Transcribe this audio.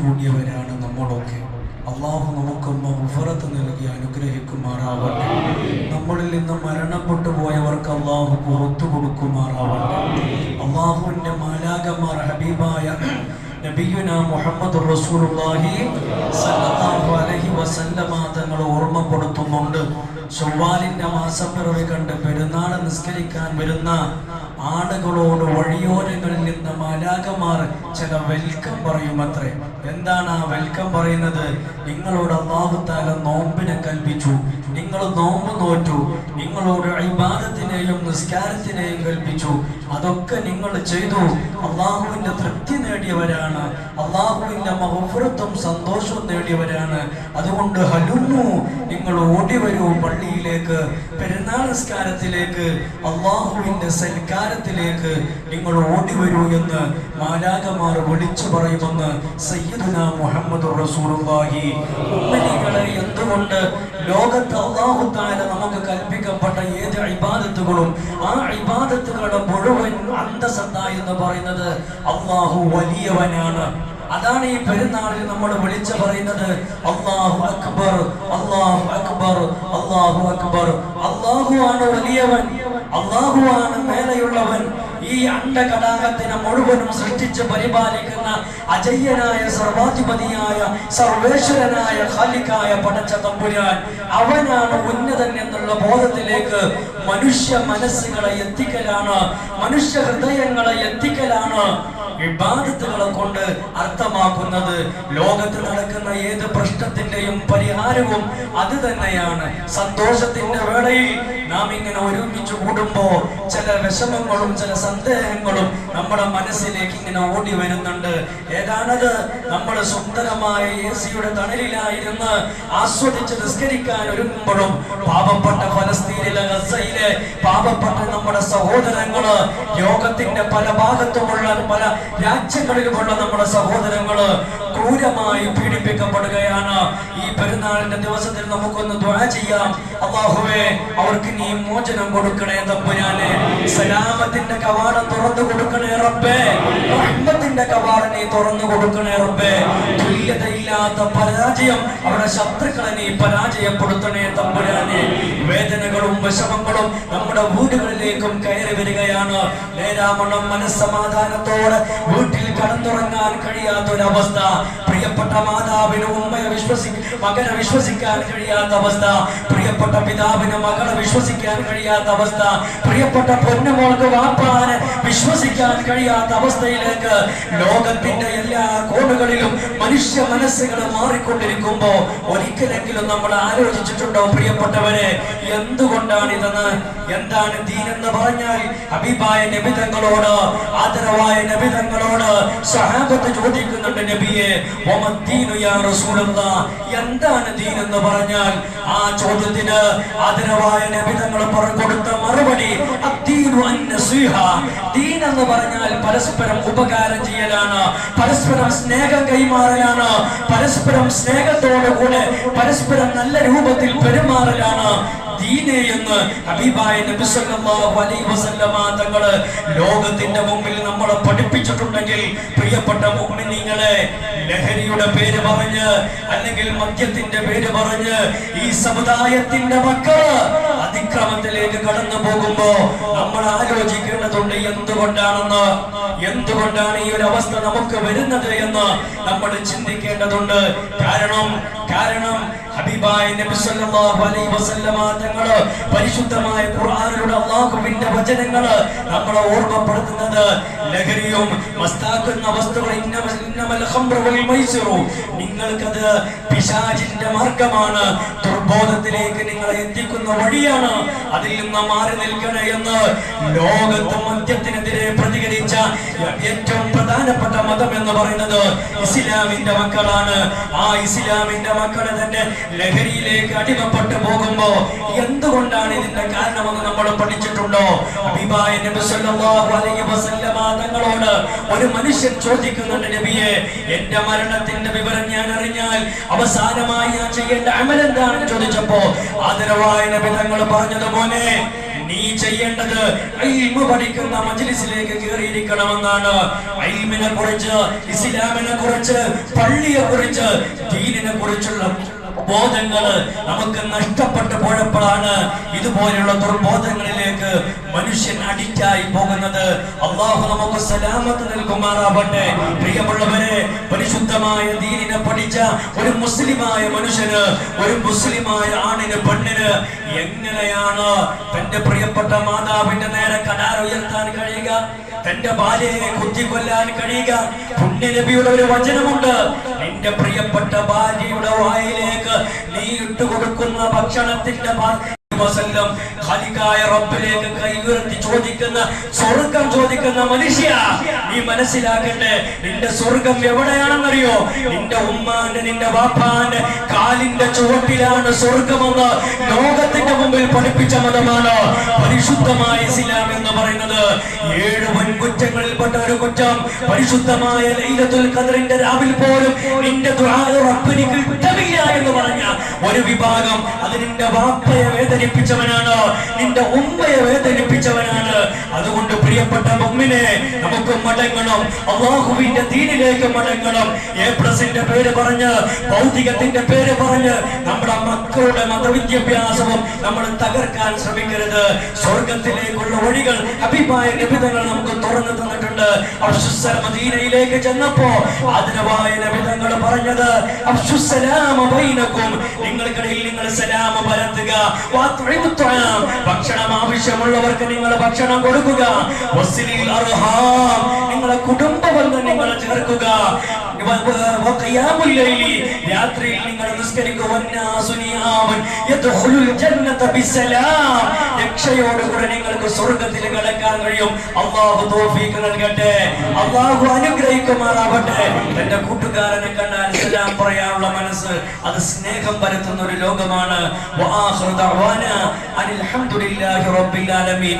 കൂടിയവരാണ് നമ്മളൊക്കെ. അള്ളാഹു നമുക്ക് മഹുഫറത്ത് നൽകി അനുഗ്രഹിക്കുമാറാവട്ടെ. നമ്മളിൽ നിന്ന് മരണപ്പെട്ടു പോയവർക്ക് അള്ളാഹു പുറത്തു കൊടുക്കുമാറാവട്ടെ. അള്ളാഹുവിന്റെ മാലാകമാർ ഹബീബായ നബിയുന മുഹമ്മദ് റസൂലുള്ളാഹി സല്ലല്ലാഹു അലൈഹി വസല്ലമ തങ്ങൾ ഓർമ്മപ്പെടുത്തുന്നുണ്ട്. ചൊവ്വാലിന്റെ മാസം പിറവി കണ്ട് പെരുന്നാൾ നിസ്കരിക്കാൻ വരുന്ന ആളുകളോട് വഴിയോരങ്ങളിൽ നിന്ന് മാലാകമാർ ചില വെൽക്കം പറയുമത്രേ. എന്താണ് ആ വെൽക്കം പറയുന്നത്? നിങ്ങളോട് അള്ളാഹുത്താല നോമ്പിനെ കൽപ്പിച്ചു. നിങ്ങൾ നോമ്പ് നോറ്റു. നിങ്ങളോട് ഇബാദത്തിനെയും നിസ്കാരത്തിനെയും കൽപ്പിച്ചു. അതൊക്കെ നിങ്ങൾ ചെയ്തു. അള്ളാഹുവിന്റെ തൃപ്തി നേടിയവരാണ്. അള്ളാഹുവിന്റെ മഹഫുറത്തും സന്തോഷവും നേടിയവരാണ്. അതുകൊണ്ട് ഹലുമു നിങ്ങൾ ഓടി വരൂ പള്ളിയിലേക്ക് പെരുന്നാൾ നിസ്കാരത്തിലേക്ക് അള്ളാഹുവിന്റെ സൽക്കാരത്തിലേക്ക്. നിങ്ങൾ ഓടി വരൂ എന്ന് മാലാകമാർ വിളിച്ചു പറയുമെന്ന് സയ്യിദുന മുഹമ്മദ് റസൂലുള്ളാഹി. ഉമ്മനികളെ എന്തുകൊണ്ട് ലോകത്ത് അള്ളാഹു താല നമുക്ക് കൽപ്പിക്കപ്പെട്ട ഏത് ഇബാദത്തുകളും ആ ഇബാദത്തുകളുടെ മുഴുവൻ അന്തസത്ത എന്ന് പറയുന്നത് അള്ളാഹു വലിയവനാണ്. അതാണ് ഈ പെരുന്നാളിൽ നമ്മൾ വിളിച്ചു പറയുന്നത്. അള്ളാഹു അക്ബർ അള്ളാഹു അക്ബർ അള്ളാഹു അക്ബർ. അള്ളാഹു ആണ് വലിയവൻ അള്ളാഹു ആണ് മേലെയുള്ളവൻ. ഈ അണ്ടകടാകത്തിനെ മുഴുവനും സൃഷ്ടിച്ച് പരിപാലിക്കുന്ന അജയ്യനായ സർവാധിപതിയായ സർവേശ്വരനായ ഖാലിക്കായ പടച്ച തമ്പുരാൻ അവനാണ് ഉന്നതൻ എന്നുള്ള ബോധത്തിലേക്ക് മനുഷ്യ മനസ്സുകളെ എത്തിക്കലാണ് മനുഷ്യ ഹൃദയങ്ങളെ എത്തിക്കലാണ് വിവാദത്തുകളെ കൊണ്ട് അർത്ഥമാക്കുന്നത്. ലോകത്ത് നടക്കുന്ന ഏത് പ്രശ്നത്തിന്റെയും പരിഹാരവും അത് തന്നെയാണ്. സന്തോഷത്തിന്റെ വേളയിൽ നാം ഇങ്ങനെ ഒരുമിച്ച് കൂടുമ്പോ ചില വിഷമങ്ങളും ചില സന്ദേഹങ്ങളും നമ്മുടെ മനസ്സിലേക്ക് ഇങ്ങനെ ഓടി വരുന്നുണ്ട്. ഏതാണത്? നമ്മൾ സുന്ദരമായ എ സിയുടെ തണലിലായിരുന്ന് ആസ്വദിച്ച് നിസ്കരിക്കാൻ ഒരുങ്ങുമ്പോഴും പാപപ്പെട്ട ഫലസ്തീനിലെ ഗസയിലെ പാപപ്പെട്ട നമ്മുടെ സഹോദരങ്ങൾ ലോകത്തിന്റെ പല ഭാഗത്തുമുള്ള പല രാജ്യങ്ങളിലുമുള്ള നമ്മുടെ സഹോദരങ്ങൾ ക്രൂരമായി പീഡിപ്പിക്കപ്പെടുകയാണ്. ഈ പെരുന്നാളിന്റെ ദിവസത്തിൽ നമുക്കൊന്ന് ദ്വാ ചെയ്യാം. അള്ളാഹുവേ അവർക്ക് നീ മോചനം കൊടുക്കണേ തമ്പുരാനെ സലാമത്തിന്റെ കവാടം തുറന്നു കൊടുക്കണേ റബ്ബേ. റഹ്മത്തിന്റെ കവാടനെ തുറന്നു കൊടുക്കണേ റബ്ബേ. തുല്യതയില്ലാത്ത പരാജയം അവരുടെ ശത്രുക്കളെ നീ പരാജയപ്പെടുത്തണേ തമ്പുരാനെ. വേദനകളും വിഷമങ്ങളും നമ്മുടെ വീടുകളിലേക്കും കയറി വരികയാണ്. നേരാമണം മനസ്സമാധാനത്തോടെ വീട്ടിൽ കടന്നുറങ്ങാൻ കഴിയാത്ത ഒരവസ്ഥ പ്രിയപ്പെട്ട മാതാവിന് ഉമ്മയെ വിശ്വസി മകനെ വിശ്വസിക്കാൻ കഴിയാത്ത അവസ്ഥ പ്രിയപ്പെട്ട പിതാവിന് മകളെ വിശ്വസിക്കാൻ കഴിയാത്ത അവസ്ഥ പ്രിയപ്പെട്ട പൊന്നുമോൾക്ക് വാപ്പാന് വിശ്വസിക്കാൻ കഴിയാത്ത അവസ്ഥയിലേക്ക് ലോകത്തിന്റെ എല്ലാ കോണുകളിലും മനുഷ്യ മനസ്സുകൾ മാറിക്കൊണ്ടിരിക്കുമ്പോ ഒരിക്കലെങ്കിലും നമ്മൾ ആലോചിച്ചിട്ടുണ്ടോ പ്രിയപ്പെട്ടവരെ? എന്തുകൊണ്ടാണ് ഇതെന്ന് എന്താണ് ദീൻ എന്ന് പറഞ്ഞാൽ ഹബീബായ നബിതങ്ങളോട് ആദരവായ നബിതങ്ങളോട് സഹാബത്ത് ചോദിക്കുന്നുണ്ട് നബിയെ എന്താണ് ദീൻ എന്ന് പറഞ്ഞാൽ? ആ ചോദ്യത്തിന് ആദരവായ നബിതങ്ങൾ പറഞ്ഞു കൊടുത്ത മറുപടി ദീൻ എന്ന് പറഞ്ഞാൽ പരസ്പരം ഉപകാരം ചെയ്യലാണ് പരസ്പരം സ്നേഹം കൈമാറലാണ്? പരസ്പരം സ്നേഹത്തോടെ കൂടെ പരസ്പരം നല്ല രൂപത്തിൽ പെരുമാറലാണ്? എന്ന് ഹബീബായ അലൈഹി വസല്ലമ തങ്ങൾ ലോകത്തിന്റെ മുമ്പിൽ നമ്മളെ പഠിപ്പിച്ചിട്ടുണ്ടെങ്കിൽ പ്രിയപ്പെട്ട മുഅ്മിനീങ്ങളെ ലഹരിയുടെ പേര് പറഞ്ഞ് അല്ലെങ്കിൽ മദ്യത്തിന്റെ പേര് പറഞ്ഞ് ഈ സമുദായത്തിന്റെ മക്കൾ അതിക്രമത്തിലേക്ക് കടന്നു പോകുമ്പോ നമ്മൾ ആലോചിക്കേണ്ടതുണ്ട് എന്തുകൊണ്ടാണെന്ന്? എന്തുകൊണ്ടാണ് ഈ ഒരു അവസ്ഥ നമുക്ക് വരുന്നത് എന്ന് നമ്മൾ ചിന്തിക്കേണ്ടതുണ്ട്. കാരണം കാരണം ഹബീബായ നബി സല്ലല്ലാഹു അലൈഹി വസല്ലമ തങ്ങൾ പരിശുദ്ധമായ ഖുർആനിലൂടെ അല്ലാഹുവിന്റെ വചനങ്ങൾ നമ്മളെ ഓർമ്മപ്പെടുത്തുന്നത്. ലഹരിയും മസ്താക്കുന്ന വസ്തുക്കൾ ഇന്നമൽ ഖംറു വൽ മൈസിറു. നിങ്ങൾക്കത് പിശാചിന്റെ മാർഗമാണ്. ദുർബോധത്തിലേക്ക് നിങ്ങളെ എത്തിക്കുന്ന വഴിയാണ്. അതിൽ നിന്ന് മാറി നിൽക്കണേ എന്ന് ലോകത്ത് മദ്യത്തിനെതിരെ പ്രതികരിച്ച ഏറ്റവും പ്രധാനപ്പെട്ട മതം എന്ന് പറയുന്നത് ഇസ്ലാമിന്റെ മക്കളാണ്. ആ ഇസ്ലാമിന്റെ മക്കളെ തന്നെ ലഹരിയിലേക്ക് അടിമപ്പെട്ടു പോകുമ്പോ എന്തുകൊണ്ടാണ് ഇതിന്റെ കാരണമെന്ന് നമ്മൾ പഠിച്ചിട്ടുണ്ടോ? തങ്ങളോട് ഒരു മനുഷ്യൻ ചോദിക്കുന്നുണ്ട് നബിയെ എന്റെ മരണത്തിന്റെ വിവരം ഞാൻ അറിഞ്ഞാൽ അവസാനമായി ഞാൻ ചെയ്യേണ്ട അമൽ ചോദിച്ചപ്പോ ആദരവായ നബി തങ്ങൾ പറഞ്ഞതുപോലെ നീ ചെയ്യേണ്ടത് പഠിക്കുന്ന മജ്ലിസിലേക്ക് കയറിയിരിക്കണമെന്നാണ്. ഇൽമിനെ കുറിച്ച് ഇസ്ലാമിനെ കുറിച്ച് പള്ളിയെ കുറിച്ച് ദീനിനെ കുറിച്ചുള്ള ബോധങ്ങൾ നമുക്ക് നഷ്ടപ്പെട്ടു പോയപ്പോഴാണ് ഇതുപോലെയുള്ള ദുർബോധങ്ങളിലേക്ക് മനുഷ്യൻ അഡിക്റ്റായി പോകുന്നത്. അള്ളാഹു നമുക്ക് സലാമത്ത് നൽകുമാറാവട്ടെ. പ്രിയമുള്ളവരെ പരിശുദ്ധമായ ദീനിനെ പഠിച്ച ഒരു മുസ്ലിമായ മനുഷ്യന് ഒരു മുസ്ലിമായ ആണിന് പെണ്ണിന് എങ്ങനെയാണ് തന്റെ പ്രിയപ്പെട്ട മാതാവിന്റെ നേരെ കടാർ ഉയർത്താൻ കഴിയുക? തന്റെ ഭാര്യയെ കുത്തിക്കൊല്ലാൻ കഴിയുക. പുണ്യനബിയുടെ ഒരു വചനമുണ്ട്. നിന്റെ പ്രിയപ്പെട്ട ഭാര്യയുടെ വായിലേക്ക് നീ ഇട്ടുകൊടുക്കുന്ന ഭക്ഷണത്തിന്റെ വസല്ലം ഖാലിക്കായ റബ്ബിലേക്ക് കൈയുയർത്തി ചോദിക്കുന്ന സ്വർഗം ചോദിക്കുന്ന മനുഷ്യ നീ മനസ്സിലാക്കട്ടെ നിന്റെ സ്വർഗം എവിടെയാണെന്നറിയോ? നിന്റെ ഉമ്മാന്റെ നിന്റെ വാപ്പാന്റെ കാലിന്റെ ചുവട്ടിലാണ് സ്വർഗമെന്ന് ലോകത്തിന്റെ മുമ്പിൽ പഠിപ്പിച്ച മതമാണ് പരിശുദ്ധമായ ഇസ്ലാം എന്ന് പറയുന്നത്. ഏഴ് വൻകുറ്റങ്ങളിൽപ്പെട്ട ഒരു കുറ്റം പരിശുദ്ധമായ ലൈലത്തുൽ ഖദറിന്റെ രാവിൽ പോലും നിന്റെ റബ്ബിന് കിട്ടമില്ല എന്ന് പറഞ്ഞ ഒരു വിഭാഗം നിന്റെ വാപ്പയെ വേദനിപ്പിച്ചവനാണ്. നിന്റെ ഉമ്മയെ വേദനിപ്പിച്ചവനാണ്. അതുകൊണ്ട് പ്രിയപ്പെട്ട മമ്മിനെ നമുക്ക് മടങ്ങണം. അള്ളാഹുവിന്റെ ദീനിലേക്ക് മടങ്ങണം. എ പ്ലസിന്റെ പേര് പറഞ്ഞ് ഭൗതികത്തിന്റെ പേര് പറഞ്ഞ് നമ്മുടെ മക്കളുടെ മതവിദ്യാഭ്യാസവും നമ്മൾ തകർക്കാൻ ശ്രമിക്കരുത്. സ്വർഗത്തിലേക്കുള്ള വഴികൾ അഭിപ്രായ നിബിധങ്ങൾ നമുക്ക് തുറന്നു തന്നിട്ടുണ്ട്. മദീനയിലേക്ക് ചെന്നപ്പോ ആദരവായ നബിതങ്ങൾ പറഞ്ഞത് അബ്സുസ്സലാമ ബൈനക്കും നിങ്ങൾക്കിടയിൽ നിങ്ങൾ സലാമ പരത്തുക. ഭക്ഷണം ആവശ്യമുള്ളവർക്ക് നിങ്ങൾ ഭക്ഷണം കൊടുക്കുക. നിങ്ങളെ കുടുംബ ബന്ധം നിങ്ങൾ ചേർക്കുക രാത്രിയിൽ നിങ്ങൾ. രക്ഷയോടുകൂടെ നിങ്ങൾക്ക് സ്വർഗത്തിൽ കിടക്കാൻ കഴിയും. അള്ളാഹു തോഫീക്ക് നൽകട്ടെ. അള്ളാഹു അനുഗ്രഹിക്കുമാറാവട്ടെ. എന്റെ കൂട്ടുകാരനെ കണ്ടാൽ സലാം പറയാനുള്ള മനസ്സ്. അത് സ്നേഹം പരത്തുന്ന ഒരു ലോകമാണ്. അനിൽ ഹംദുലില്ലാഹി റബ്ബിൽ ആലമീൻ.